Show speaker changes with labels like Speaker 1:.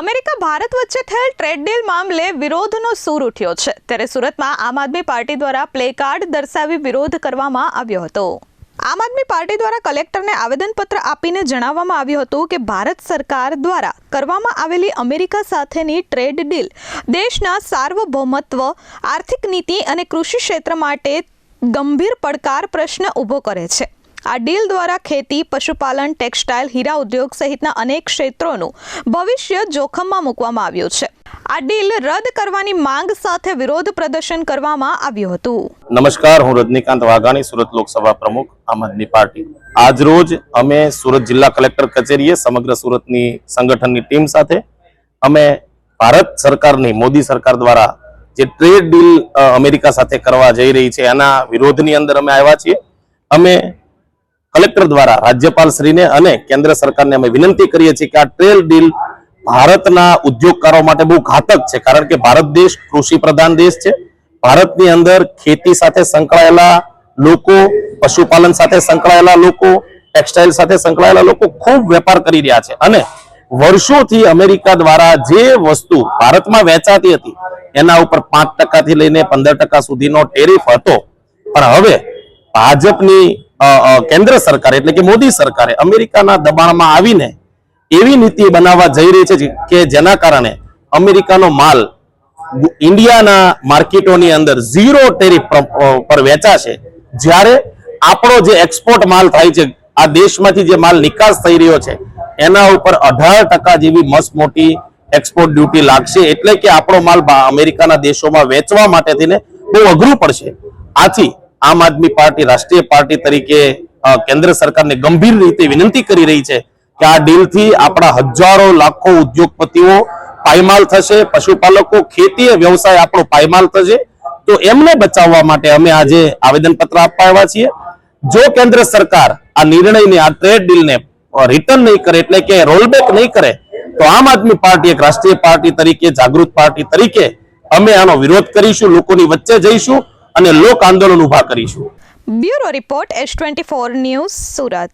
Speaker 1: America Bharat વચ્ચે થયેલ trade deal મામલે વિરોધનો સૂર ઉઠ્યો છે. ત્યારે સુરતમાં આમ આદમી પાર્ટી દ્વારા પ્લે કાર્ડ દર્શાવી વિરોધ કરવામાં આવ્યો હતો. આમ આદમી પાર્ટી દ્વારા કલેક્ટરને આવેદનપત્ર આપીને જણાવવામાં આવ્યું હતું કે ભારત સરકાર દ્વારા કરવામાં આવેલી અમેરિકા સાથેની ટ્રેડ ડીલ દેશના સાર્વભૌમત્વ, આર્થિક નીતિ અને કૃષિ ક્ષેત્ર માટે ગંભીર પડકાર પ્રશ્ન ઊભો કરે છે. આ ડીલ દ્વારા ખેતી, પશુપાલન, ટેક્સટાઇલ, હીરા ઉદ્યોગ સહિતના અનેક ક્ષેત્રોનું ભવિષ્ય જોખમમાં મૂકવામાં આવ્યું છે. આ ડીલ રદ કરવાની માંગ સાથે વિરોધ પ્રદર્શન કરવામાં આવ્યું હતું.
Speaker 2: નમસ્કાર, હું રજનીકાંત વાઘાણી, સુરત લોકસભા પ્રમુખ, આમ આદમી પાર્ટી. આજ રોજ અમે સુરત જિલ્લા કલેક્ટર કચેરીએ સમગ્ર સુરતની સંગઠનની ટીમ સાથે અમે ભારત સરકારની, મોદી સરકાર દ્વારા જે ટ્રેડ ડીલ અમેરિકા સાથે કરવા જઈ રહી છે, એના વિરોધની અંદર અમે આવ્યા છીએ. અમે કલેક્ટર દ્વારા રાજ્યપાલ શ્રીને અને કેન્દ્ર સરકારને અમે વિનંતી કરીએ છીએ કે આ ટ્રેડ ડીલ ભારતના ઉદ્યોગકારો માટે બહુ ઘાતક છે, કારણ કે ભારત દેશ કૃષિ પ્રધાન દેશ છે. ભારતની અંદર ખેતી સાથે સંકળાયેલા લોકો, પશુપાલન સાથે સંકળાયેલા લોકો, ટેક્સટાઇલ સાથે સંકળાયેલા લોકો ખૂબ વેપાર કરી રહ્યા છે. અને વર્ષોથી અમેરિકા દ્વારા જે વસ્તુ ભારતમાં વેચાતી હતી, એના ઉપર પાંચ ટકાથી લઈને પંદર ટકા સુધીનો ટેરિફ હતો. પણ હવે ભાજપની કેન્દ્ર સરકાર, એટલે કે મોદી સરકારે અમેરિકાના દબાણમાં આવીને એવી નીતિ બનાવવા જઈ રહી છે કે જેના કારણે અમેરિકાનો માલ ઇન્ડિયાના માર્કેટોની અંદર ઝીરો ટેરિફ પર વેચાશે. જ્યારે આપણો જે એક્સપોર્ટ માલ થાય છે, આ દેશમાંથી જે માલ નિકાસ થઈ રહ્યો છે, એના ઉપર અઢાર ટકા જેવી મસ્ત મોટી એક્સપોર્ટ ડ્યુટી લાગશે, એટલે કે આપણો માલ અમેરિકાના દેશોમાં વેચવા માટે થઈને બહુ અઘરું પડશે. આથી આમ આદમી પાર્ટી, રાષ્ટ્રીય પાર્ટી તરીકે કેન્દ્ર સરકારને ગંભીર રીતે વિનંતી કરી રહી છે કે આ ડીલથી આપણા હજારો, લાખો ઉદ્યોગપતિઓ પાયમાલ થશે, પશુપાલકો ખેતી વ્યવસાય આપણો પાયમાલ થશે. તો એમને બચાવવા માટે અમે આજે આવેદનપત્ર આપવા આવ્યા છીએ. જો કેન્દ્ર સરકાર આ નિર્ણયને આ ટ્રેડ ડીલને રિટર્ન નહીં કરે, એટલે કે રોલબેક નહીં કરે, તો આમ આદમી પાર્ટી એક રાષ્ટ્રીય પાર્ટી તરીકે, જાગૃત પાર્ટી તરીકે અમે આનો વિરોધ કરીશું, લોકોની વચ્ચે જઈશું. અને લોક આંદોલન ઊભા કરીશું.
Speaker 1: Bureau report S twenty four news Surat.